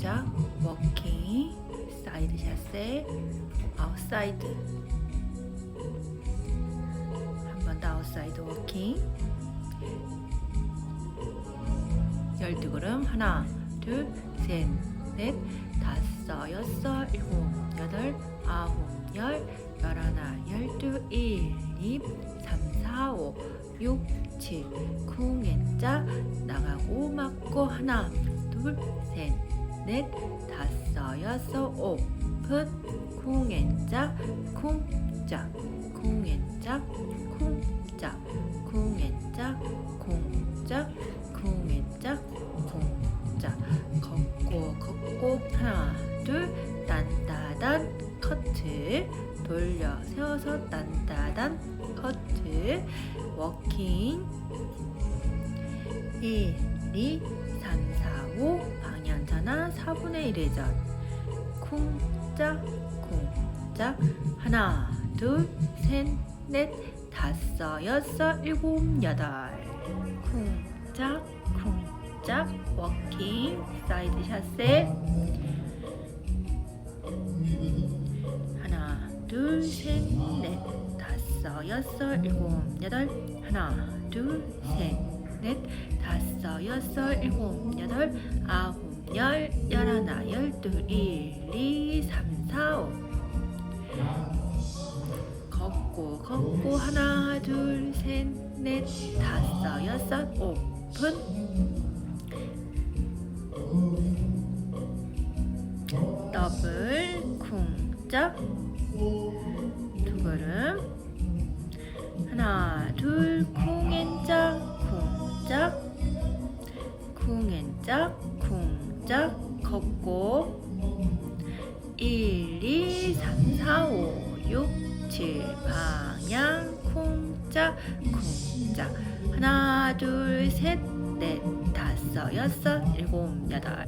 자, 워킹 사이드샷의 아웃사이드. 한 번 더 아웃사이드 워킹. 12걸음. 하나 둘셋넷 다섯 여섯 일곱 여덟 아홉 열 열하나 열두 일입 삼사오 육칠 쿵앤자 나가고 맞고 하나 둘셋 넷 다섯 여섯 오픈. 쿵앤자 쿵짝 쿵앤짝 쿵짝 쿵앤짝 쿵짝 쿵앤짝 쿵짝. 걷고 걷고. 하나 둘. 딴따단 커트. 돌려 세워서 딴따단 커트. 워킹. 1, 2, 3, 4, 5 방향 전환 4분의 1회 전. 쿵짝 쿵짝 하나 둘 셋 넷 다섯 여섯 일곱 여덟. 쿵짝 쿵짝 워킹 사이드 샷셋. 하나 둘 셋 넷 다섯 여섯 일곱 여덟. 하나 둘 셋 넷 다섯 여섯 일곱 여덟. 아홉 열 열하나 열둘 일, 이, 삼, 사, 오. 걷고 걷고 하나 둘 셋 넷 다섯 여섯 오픈. 더블 쿵짝. 두 걸음. 하나 둘 쿵앤짝 쿵짝. 쿵앤짝 쿵짝 걷고 1, 2, 3, 4, 5, 6, 7 방향 쿵짝 쿵짝. 하나 둘 셋 넷 다섯 여섯 일곱 여덟